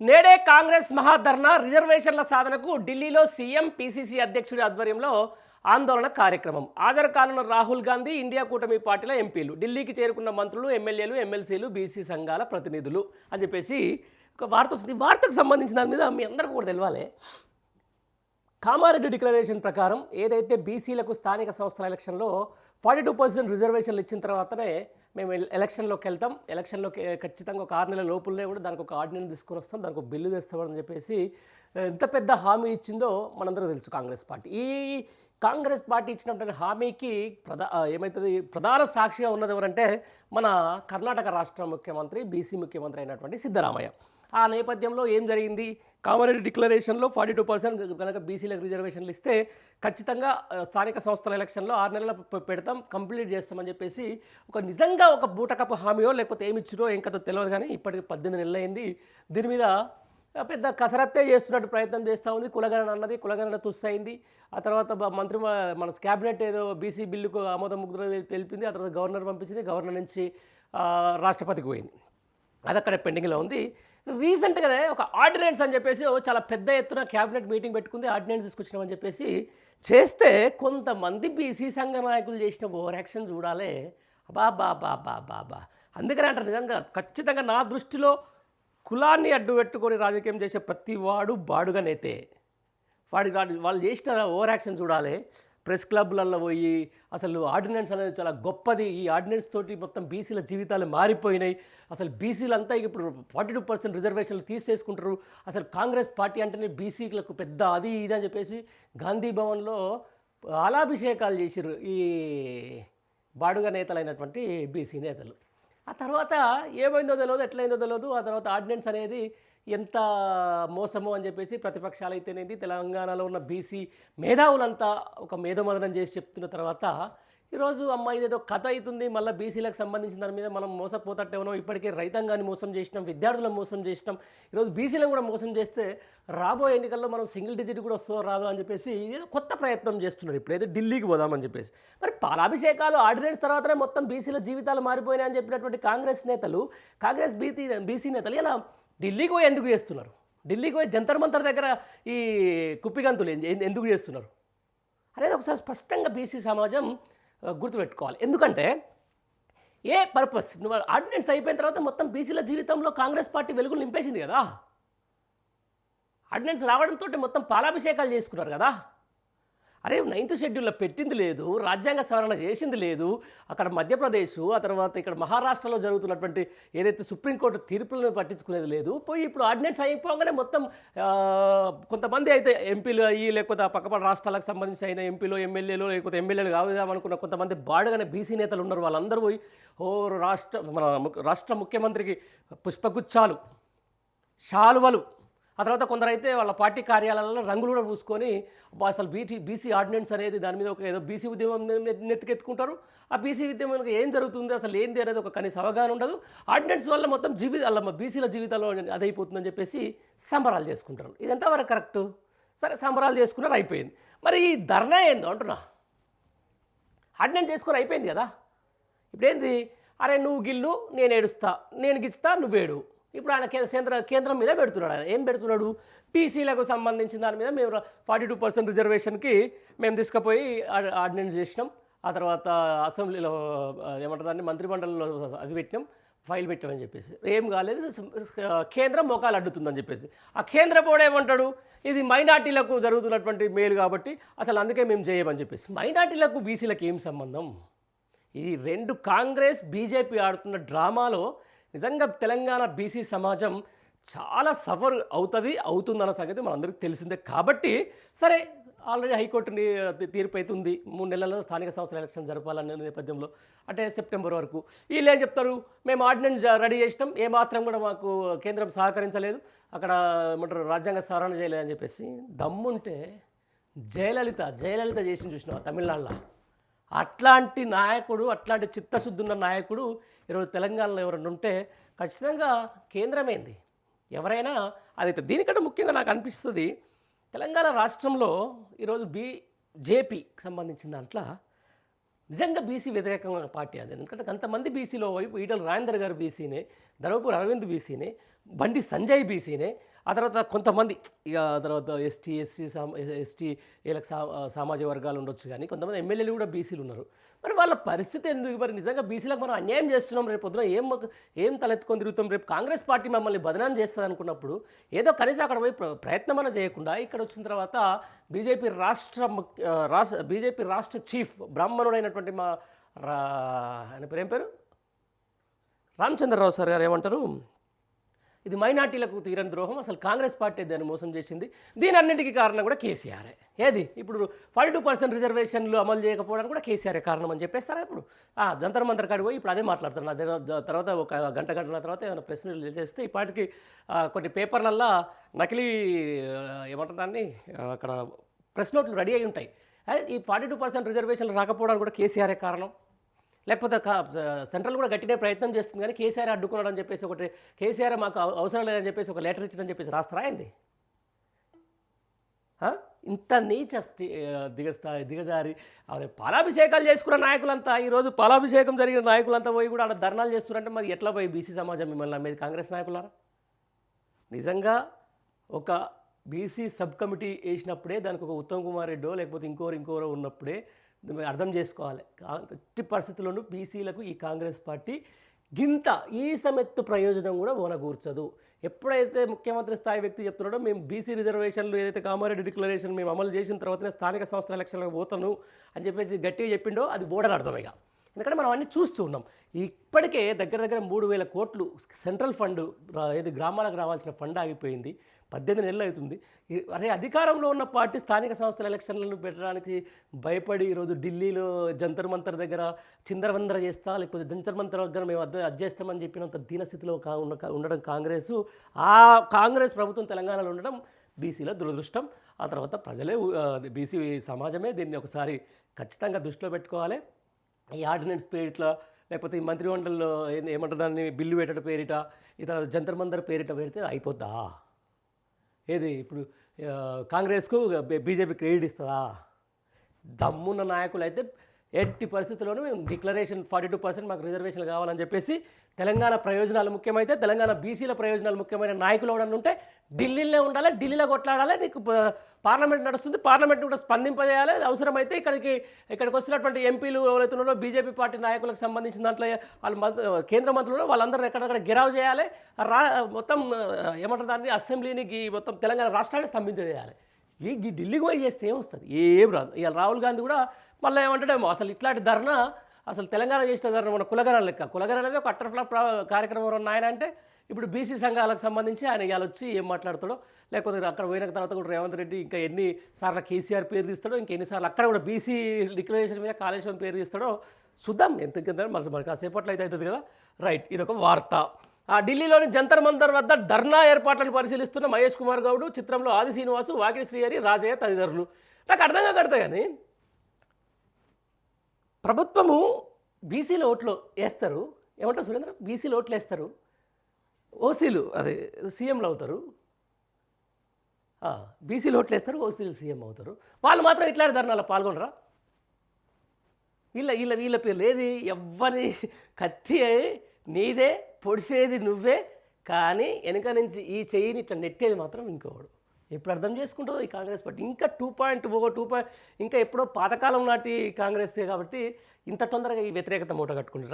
నేడే కాంగ్రెస్ మహాధర్నా రిజర్వేషన్ల సాధనకు ఢిల్లీలో సీఎం పీసీసీ అధ్యక్షుడి ఆధ్వర్యంలో ఆందోళన కార్యక్రమం. హాజరు కానున్న రాహుల్ గాంధీ ఇండియా కూటమి పార్టీల ఎంపీలు ఢిల్లీకి చేరుకున్న మంత్రులు ఎమ్మెల్యేలు ఎమ్మెల్సీలు బీసీ సంఘాల ప్రతినిధులు అని చెప్పేసి ఒక వార్త వస్తుంది. వార్తకు సంబంధించిన దాని మీద మీ అందరికీ కూడా తెలియాలి కామారెడ్డి డిక్లరేషన్ ప్రకారం ఏదైతే బీసీలకు స్థానిక సంస్థల ఎలక్షన్లో ఫార్టీ టూ పర్సెంట్ రిజర్వేషన్లు ఇచ్చిన తర్వాతనే మేము ఎలక్షన్లోకి వెళ్తాం. ఎలక్షన్లోకి ఖచ్చితంగా ఒక ఆరు నెలల లోపులనే కూడా దానికి ఒక ఆర్డినెన్స్ తీసుకొని వస్తాం. దానికి ఒక బిల్లు తెస్తామని చెప్పేసి ఎంత పెద్ద హామీ ఇచ్చిందో మనందరూ తెలుసు కాంగ్రెస్ పార్టీ. ఈ కాంగ్రెస్ పార్టీ ఇచ్చినటువంటి హామీకి ప్రధా ఏమవుతుంది ప్రధాన సాక్షిగా ఉన్నది ఎవరంటే మన కర్ణాటక రాష్ట్ర ముఖ్యమంత్రి బీసీ ముఖ్యమంత్రి అయినటువంటి సిద్ధరామయ్య. ఆ నేపథ్యంలో ఏం జరిగింది? కామారెడ్డి డిక్లరేషన్లో ఫార్టీ టూ పర్సెంట్ కనుక బీసీలకు రిజర్వేషన్లు ఇస్తే ఖచ్చితంగా స్థానిక సంస్థల ఎలక్షన్లో ఆరు నెలల పెడతాం కంప్లీట్ చేస్తామని చెప్పేసి ఒక నిజంగా ఒక బూటకపు హామీయో లేకపోతే ఏమి ఇచ్చిరో ఏం కథో తెలియదు కానీ ఇప్పటికి పద్దెనిమిది నెలలు అయింది దీని మీద పెద్ద కసరత్తే చేస్తున్నట్టు ప్రయత్నం చేస్తూ ఉంది. కులగణన అన్నది కులగణన తుస్సైంది. ఆ తర్వాత మంత్రి మన క్యాబినెట్ ఏదో బీసీ బిల్లుకు ఆమోదం ముగ్గురు తెలిపింది ఆ తర్వాత గవర్నర్ పంపించింది గవర్నర్ నుంచి రాష్ట్రపతికి పోయింది. అది అక్కడ పెండింగ్లో ఉంది. రీసెంట్గానే ఒక ఆర్డినెన్స్ అని చెప్పేసి ఓ చాలా పెద్ద ఎత్తున క్యాబినెట్ మీటింగ్ పెట్టుకుంది ఆర్డినెన్స్ తీసుకొచ్చినామని చెప్పేసి చేస్తే కొంతమంది బీసీ సంఘ నాయకులు చేసిన ఓవర్ యాక్షన్ చూడాలి. బా బా బా బా బా బా అందుకని అంటారు నిజంగా ఖచ్చితంగా నా దృష్టిలో కులాన్ని అడ్డు పెట్టుకొని రాజకీయం చేసే ప్రతి వాడు బాడుగానైతే. వాడి వాడి వాళ్ళు చేసిన ఓవర్ యాక్షన్ చూడాలి. ప్రెస్ క్లబ్లలో పోయి అసలు ఆర్డినెన్స్ అనేది చాలా గొప్పది. ఈ ఆర్డినెన్స్ తోటి మొత్తం బీసీల జీవితాలు మారిపోయినాయి. అసలు బీసీలంతా ఇప్పుడు ఫార్టీ టూ పర్సెంట్ రిజర్వేషన్లు తీసేసుకుంటారు. అసలు కాంగ్రెస్ పార్టీ అంటేనే బీసీలకు పెద్ద అది ఇది అని చెప్పేసి గాంధీ భవన్లో అలాభిషేకాలు చేసిర్రు ఈ బాడుగ నేతలైనటువంటి బీసీ నేతలు. ఆ తర్వాత ఏమైందో తెలియదు ఎట్లయిందో తెలియదు ఆ తర్వాత ఆర్డినెన్స్ అనేది ఎంత మోసము అని చెప్పేసి ప్రతిపక్షాలు అయితేనేది తెలంగాణలో ఉన్న బీసీ మేధావులంతా ఒక మేధోమదనం చేసి చెప్తున్న తర్వాత ఈరోజు అమ్మ ఇదేదో కథ అవుతుంది మళ్ళీ బీసీలకు సంబంధించిన దాని మీద మనం మోసపోతట్టేమో ఇప్పటికే రైతాంగాన్ని మోసం చేసినాం విద్యార్థులను మోసం చేసినాం. ఈరోజు బీసీలను కూడా మోసం చేస్తే రాబోయే ఎన్నికల్లో మనం సింగిల్ డిజిట్ కూడా వస్తుందో రాదో అని చెప్పేసి కొత్త ప్రయత్నం చేస్తున్నారు. ఇప్పుడైతే ఢిల్లీకి పోదామని చెప్పేసి. మరి పాలాభిషేకాలు ఆర్డినెన్స్ తర్వాతనే మొత్తం బీసీల జీవితాలు మారిపోయినాయని అని చెప్పినటువంటి కాంగ్రెస్ నేతలు కాంగ్రెస్ బీసీ బీసీ నేతలు ఇలా ఢిల్లీకి పోయి ఎందుకు చేస్తున్నారు? ఢిల్లీకి పోయి జంతర్ మంతర్ దగ్గర ఈ కుప్పిగంతులు ఎందుకు చేస్తున్నారు? అనేది ఒకసారి స్పష్టంగా బీసీ సమాజం గుర్తుపెట్టుకోవాలి. ఎందుకంటే ఏ పర్పస్? నువ్వు ఆర్డినెన్స్ అయిపోయిన తర్వాత మొత్తం బీసీల జీవితంలో కాంగ్రెస్ పార్టీ వెలుగులు నింపేసింది కదా? ఆర్డినెన్స్ రావడంతో మొత్తం పాలాభిషేకాలు చేసుకున్నారు కదా? అరే నైన్త్ షెడ్యూల్లో పెట్టింది లేదు రాజ్యాంగ సవరణ చేసింది లేదు. అక్కడ మధ్యప్రదేశ్ ఆ తర్వాత ఇక్కడ మహారాష్ట్రలో జరుగుతున్నటువంటి ఏదైతే సుప్రీంకోర్టు తీర్పులను పట్టించుకునేది లేదు. పోయి ఇప్పుడు ఆర్డినెన్స్ అయిపోగానే మొత్తం కొంతమంది అయితే ఎంపీలు అయ్యి లేకపోతే ఆ రాష్ట్రాలకు సంబంధించి అయిన ఎంపీలు ఎమ్మెల్యేలు లేకపోతే ఎమ్మెల్యేలు కావుదామనుకున్న కొంతమంది బాడుగానే బీసీ నేతలు ఉన్నారు. వాళ్ళందరూ పోయి ఓ రాష్ట్ర మన ము- రాష్ట్ర ముఖ్యమంత్రికి పుష్పగుచ్చాలు శాలువలు ఆ తర్వాత కొందరైతే వాళ్ళ పార్టీ కార్యాలయాల్లో రంగులు కూడా పూసుకొని అసలు బీటీ బీసీ ఆర్డినెన్స్ అనేది దాని మీద ఒక ఏదో బీసీ ఉద్యమం నెత్తికెత్తుకుంటారు. ఆ బీసీ ఉద్యమానికి ఏం జరుగుతుంది అసలు ఏంది అనేది ఒక కనీస అవగాహన ఉండదు. ఆర్డినెన్స్ వల్ల మొత్తం జీవిత అలా బీసీల జీవితంలో అదైపోతుందని చెప్పేసి సంబరాలు చేసుకుంటారు. ఇది ఎంతవరకు కరెక్టు? సరే సంబరాలు చేసుకున్నారు అయిపోయింది. మరి ఈ ధర్నా ఏందో అంటున్నా. ఆర్డినెన్స్ చేసుకొని అయిపోయింది కదా? ఇప్పుడేంది? అరే నువ్వు గిల్లు నేను ఏడుస్తా. నేను గిచ్చుతా నువ్వేడు. ఇప్పుడు ఆయన కేంద్ర కేంద్ర కేంద్రం మీద పెడుతున్నాడు ఆయన. ఏం పెడుతున్నాడు? పీసీలకు సంబంధించిన దాని మీద మేము ఫార్టీ టూ పర్సెంట్ రిజర్వేషన్కి మేము తీసుకుపోయి ఆర్డినెన్స్ చేసినాం. ఆ తర్వాత అసెంబ్లీలో ఏమంటారు దాన్ని? మంత్రిమండలిలో అది పెట్టినాం. ఫైల్ పెట్టామని చెప్పేసి. ఏం కాలేదు. కేంద్రం మోకాలు అడ్డుతుందని చెప్పేసి. ఆ కేంద్ర బోర్డు ఏమంటాడు? ఇది మైనార్టీలకు జరుగుతున్నటువంటి మేలు కాబట్టి అసలు అందుకే మేము చేయమని చెప్పేసి. మైనార్టీలకు బీసీలకు ఏం సంబంధం? ఈ రెండు కాంగ్రెస్ బీజేపీ ఆడుతున్న డ్రామాలో నిజంగా తెలంగాణ బీసీ సమాజం చాలా సఫర్ అవుతుంది అవుతుందన్న సంగతి మనందరికీ తెలిసిందే. కాబట్టి సరే ఆల్రెడీ హైకోర్టు తీర్పు అయితే ఉంది. మూడు నెలల్లో స్థానిక సంస్థల ఎలక్షన్ జరపాలనే నేపథ్యంలో. అంటే సెప్టెంబర్ వరకు. వీళ్ళు ఏం చెప్తారు? మేము ఆర్డినెన్స్ రెడీ చేసినాం. ఏ మాత్రం కూడా మాకు కేంద్రం సహకరించలేదు. అక్కడ ఏమంటారు? రాజ్యాంగ సవరణ చేయలేదని చెప్పేసి దమ్ముంటే జయలలిత జయలలిత చేసి చూసినావా తమిళనాడులో? అట్లాంటి నాయకుడు అట్లాంటి చిత్తశుద్ధి ఉన్న నాయకుడు ఈరోజు తెలంగాణలో ఎవరైనా ఉంటే ఖచ్చితంగా కేంద్రమైంది? ఎవరైనా అదైతే దీనికంటే ముఖ్యంగా నాకు అనిపిస్తుంది తెలంగాణ రాష్ట్రంలో ఈరోజు బీజేపీకి సంబంధించిన దాంట్లో నిజంగా బీసీ వ్యతిరేకమైన పార్టీ అది. ఎందుకంటే కొంతమంది బీసీలో వైపు ఈటల రాజేందర్ గారు బీసీనే ధర్మపూర్ అరవింద్ బీసీనే బండి సంజయ్ బీసీనే ఆ తర్వాత కొంతమంది ఇక ఆ తర్వాత ఎస్టీ ఎస్సీ ఎస్టీ వీళ్ళకి సా సామాజిక వర్గాలు ఉండొచ్చు కానీ కొంతమంది ఎమ్మెల్యేలు కూడా బీసీలు ఉన్నారు. మరి వాళ్ళ పరిస్థితి ఎందుకు? మరి నిజంగా బీసీలకు మనం అన్యాయం చేస్తున్నాం రేపు పొద్దున ఏం ఏం తలెత్తుకొని తిరుగుతాం? రేపు కాంగ్రెస్ పార్టీ మమ్మల్ని బదనాం చేస్తుంది అనుకున్నప్పుడు ఏదో కనీసం అక్కడ పోయి ప్ర- ప్రయత్నమన చేయకుండా ఇక్కడ వచ్చిన తర్వాత బీజేపీ రాష్ట్ర ముఖ్య- రాష్ట్ర బీజేపీ రాష్ట్ర చీఫ్ బ్రాహ్మణుడైనటువంటి మా రా ఆయన పేరు ఏం పేరు? రామచంద్రరావు సార్ గారు ఏమంటారు? ఇది మైనార్టీలకు తీరని ద్రోహం. అసలు కాంగ్రెస్ పార్టీ దాన్ని మోసం చేసింది. దీని అన్నింటికీ కారణం కూడా కేసీఆరే. ఏది? ఇప్పుడు ఫార్టీ టూ పర్సెంట్ రిజర్వేషన్లు అమలు చేయకపోవడానికి కూడా కేసీఆర్ కారణం అని చెప్పేస్తారా ఇప్పుడు? ఆ, జంతర్ మంతర్ కాడికి పోయి ఇప్పుడు అదే మాట్లాడుతున్నారు. అదే తర్వాత ఒక గంట గంటల తర్వాత ఏదైనా ప్రెస్ రిలీజ్ చేస్తే ఈ పాటికి కొన్ని పేపర్లల్లో నకిలీ ఏమంటారు దాన్ని? అక్కడ ప్రెస్ నోట్లు రెడీ అయి ఉంటాయి. ఈ ఫార్టీ టూ పర్సెంట్ రిజర్వేషన్లు రాకపోవడానికి కూడా కేసీఆరే కారణం. లేకపోతే సెంట్రల్ కూడా గట్టినే ప్రయత్నం చేస్తుంది కానీ కేసీఆర్ అడ్డుకున్నాడు అని చెప్పేసి ఒకటి కేసీఆర్ మాకు అవసరం లేదని చెప్పేసి ఒక లెటర్ ఇచ్చిందని చెప్పేసి రాస్తారా ఏంది? ఇంత నీచ దిగస్తా దిగస్థాయి దిగజారి అదే పాలాభిషేకాలు చేసుకున్న నాయకులంతా ఈరోజు పాలాభిషేకం జరిగిన నాయకులంతా పోయి కూడా ఆడ ధర్నాలు చేస్తున్నారంటే మరి ఎట్లా పోయి బీసీ సమాజం మిమ్మల్ని నమ్మేది? కాంగ్రెస్ నాయకులారా? నిజంగా ఒక బీసీ సబ్ కమిటీ వేసినప్పుడే దానికి ఒక ఉత్తమ్ కుమార్ రెడ్డో లేకపోతే ఇంకోరు ఇంకోరో ఉన్నప్పుడే అర్థం చేసుకోవాలి. ఎట్టి పరిస్థితుల్లోనూ బీసీలకు ఈ కాంగ్రెస్ పార్టీ గింత ఈ సమెత్తు ప్రయోజనం కూడా ఓనగూర్చదు. ఎప్పుడైతే ముఖ్యమంత్రి స్థాయి వ్యక్తి చెప్తున్నాడో మేము బీసీ రిజర్వేషన్లు ఏదైతే కామారెడ్డి డిక్లరేషన్ మేము అమలు చేసిన తర్వాతనే స్థానిక సంస్థల ఎలక్షన్లకు పోతాను అని చెప్పేసి గట్టిగా చెప్పిండో అది బోడని అర్థమేగా ఎందుకంటే మనం అన్నీ చూస్తూ ఉన్నాం. ఇప్పటికే దగ్గర దగ్గర మూడు వేల కోట్లు సెంట్రల్ ఫండ్ ఏది గ్రామాలకు రావాల్సిన ఫండ్ ఆగిపోయింది. పద్దెనిమిది నెలలు అవుతుంది. అరే అధికారంలో ఉన్న పార్టీ స్థానిక సంస్థల ఎలక్షన్లను పెట్టడానికి భయపడి ఈరోజు ఢిల్లీలో జంతర్ మంతర్ దగ్గర చిందరవందర చేస్తా లేకపోతే జంతర్ మంతర్ దగ్గర మేము అద్దె అడ్జేస్తామని చెప్పినంత దీనస్థితిలో కా- ఉన్న ఉండడం కాంగ్రెస్. ఆ కాంగ్రెస్ ప్రభుత్వం తెలంగాణలో ఉండడం బీసీల దురదృష్టం. ఆ తర్వాత ప్రజలే బీసీ సమాజమే దీన్ని ఒకసారి ఖచ్చితంగా దృష్టిలో పెట్టుకోవాలి. ఈ ఆర్డినెన్స్ పేరిట లేకపోతే ఈ మంత్రిమండలిలో ఏంది- ఏమంటారు దాన్ని బిల్లు పెట్టడం పేరిట ఇతర జంతర్ మందర్ పేరిట పెడితే అయిపోద్దా? ఏది ఇప్పుడు కాంగ్రెస్కు బీజేపీ క్రెడిట్ ఇస్తుందా? దమ్మున్న నాయకులు అయితే ఎట్టి పరిస్థితుల్లోనూ మేము డిక్లరేషన్ ఫార్టీ టూ పర్సెంట్ మాకు రిజర్వేషన్లు కావాలని చెప్పేసి తెలంగాణ ప్రయోజనాలు ముఖ్యమైతే తెలంగాణ బీసీల ప్రయోజనాలు ముఖ్యమైన నాయకులు ఎవడన్నా ఉంటే ఢిల్లీలో ఉండాలి ఢిల్లీలో కొట్లాడాలి నీకు పార్లమెంట్ నడుస్తుంది పార్లమెంట్ కూడా స్పందింపజేయాలి. అవసరమైతే ఇక్కడికి ఇక్కడికి వస్తున్నటువంటి ఎంపీలు ఎవరైతే ఉన్నారో బీజేపీ పార్టీ నాయకులకు సంబంధించిన దాంట్లో వాళ్ళు కేంద్ర మంత్రులు వాళ్ళందరూ ఎక్కడెక్కడ గిరావు చేయాలి రా మొత్తం ఏమంటారు దాన్ని అసెంబ్లీని గీ- మొత్తం తెలంగాణ రాష్ట్రాన్ని స్తంభింపజేయాలి. ఈ ఢిల్లీకి పోయి చేస్తే ఏమొస్తుంది ఏం రాదు. ఇవాళ రాహుల్ గాంధీ కూడా మళ్ళీ ఏమంటాడేమో అసలు ఇట్లాంటి ధర్నా అసలు తెలంగాణ చేసిన ధర్నా మన కులగరణ లెక్క. కులగరణ అనేది ఒక అట్టర్ ఫ్లాప్ కార్యక్రమం ఉన్న ఆయన అంటే ఇప్పుడు బీసీ సంఘాలకు సంబంధించి ఆయన ఇవాళ వచ్చి ఏం మాట్లాడతాడో లేకపోతే అక్కడ పోయిన తర్వాత కూడా రేవంత్ రెడ్డి ఇంకా ఎన్ని సార్లు కేసీఆర్ పేరు తీస్తాడో ఇంకా ఎన్నిసార్లు అక్కడ కూడా బీసీ డిక్లరేషన్ మీద కాళేశ్వరం పేరు తీస్తాడో చూద్దాం. ఎంత మనసు మనకు కాసేపట్లో అయితే అవుతుంది కదా? రైట్ ఇది ఒక వార్త. ఆ ఢిల్లీలోని జంతర్ మంతర్ వద్ద ధర్నా ఏర్పాట్లను పరిశీలిస్తున్న మహేష్ కుమార్ గౌడ్ చిత్రంలో ఆది శ్రీనివాసు వాకిడి శ్రీహరి రాజయ్య తదితరులు. నాకు అర్థం కాకడతా కానీ ప్రభుత్వము బీసీలో ఓట్లు వేస్తారు. ఏమంటారు సురేంద్ర? బీసీలో ఓట్లు వేస్తారు. ఓసీలు అదే సీఎంలు అవుతారు. బీసీలు ఓట్లు వేస్తారు ఓసీలు సీఎం అవుతారు. వాళ్ళు మాత్రం ఇట్లాంటి ధర్నాలో పాల్గొనరా? వీళ్ళ వీళ్ళ వీళ్ళ పేర్లు ఏది? ఎవ్వరి కత్తి నీదే పొడిసేది నువ్వే కానీ వెనక నుంచి ఈ చెయ్యిని ఇట్లా నెట్టేది మాత్రం ఇంకోడు. ఇప్పుడు అర్థం చేసుకుంటుందో ఈ కాంగ్రెస్ పార్టీ. ఇంకా two point O two point ఇంకా ఎప్పుడో పాతకాలం నాటి కాంగ్రెస్ కాబట్టి ఇంత తొందరగా ఈ వ్యతిరేకత మూట కట్టుకుంటుంది.